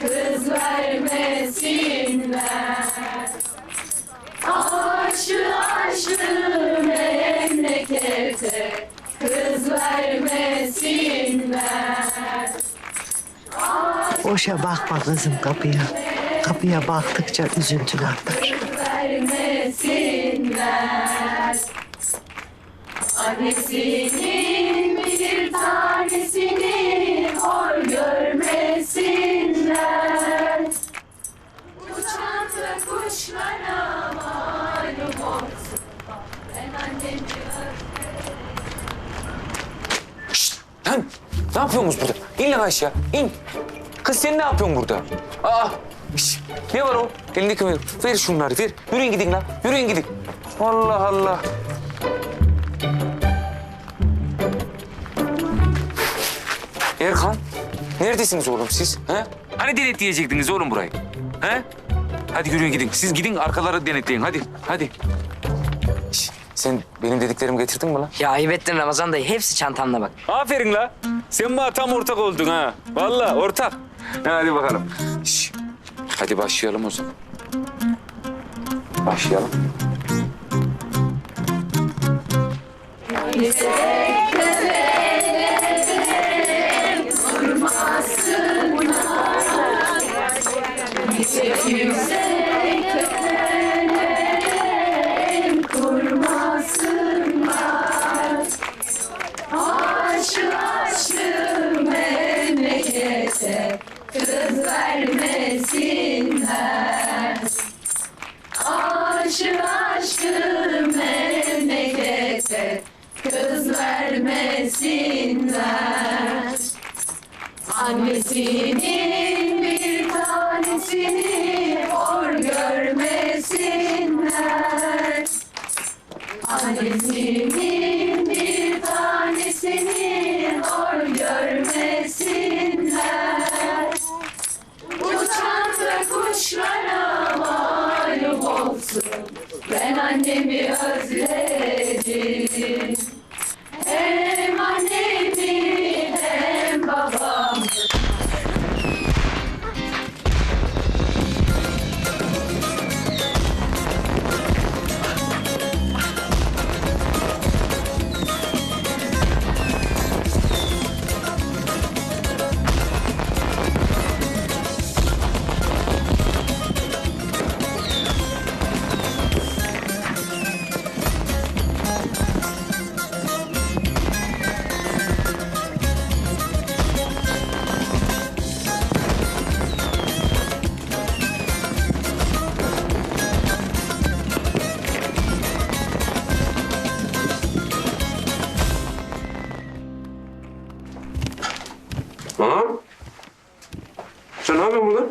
kız vermesinler. Aşı aşı memlekete kız vermesinler. Aşı, Boşa bakma kızım kapıya. Kapıya baktıkça üzüntün artar. vermesinler. Annesinin bir tanesini hor görmesinler. Uçan da kuşlara malum olsun. Ben annemi Lan ne yapıyorsunuz burada? İn lan aşağı, in. Kız sen ne yapıyorsun burada? Aa, ne var o? Elindeki ver. Ver şunları, ver. Yürüyün gidin lan, yürüyün gidin. Allah Allah. Erkan, neredesiniz oğlum siz? He? Hani denetleyecektiniz oğlum burayı? He? Hadi yürüyün gidin. Siz gidin arkaları denetleyin. Hadi, hadi. Sen benim dediklerimi getirdin mi lan? Ya ayıp ettin Ramazan dayı. Hepsi çantamda bak. Aferin la. Sen bana tam ortak oldun ha. Vallahi ortak. Hadi bakalım. Şş, Hadi başlayalım o zaman. Başlayalım. Aşı aşı memlekete kız vermesinler. Aşı aşı memlekete kız vermesinler. Annesinin bir tanesini hor send me a Ana. Sen ne yapıyorsun burada?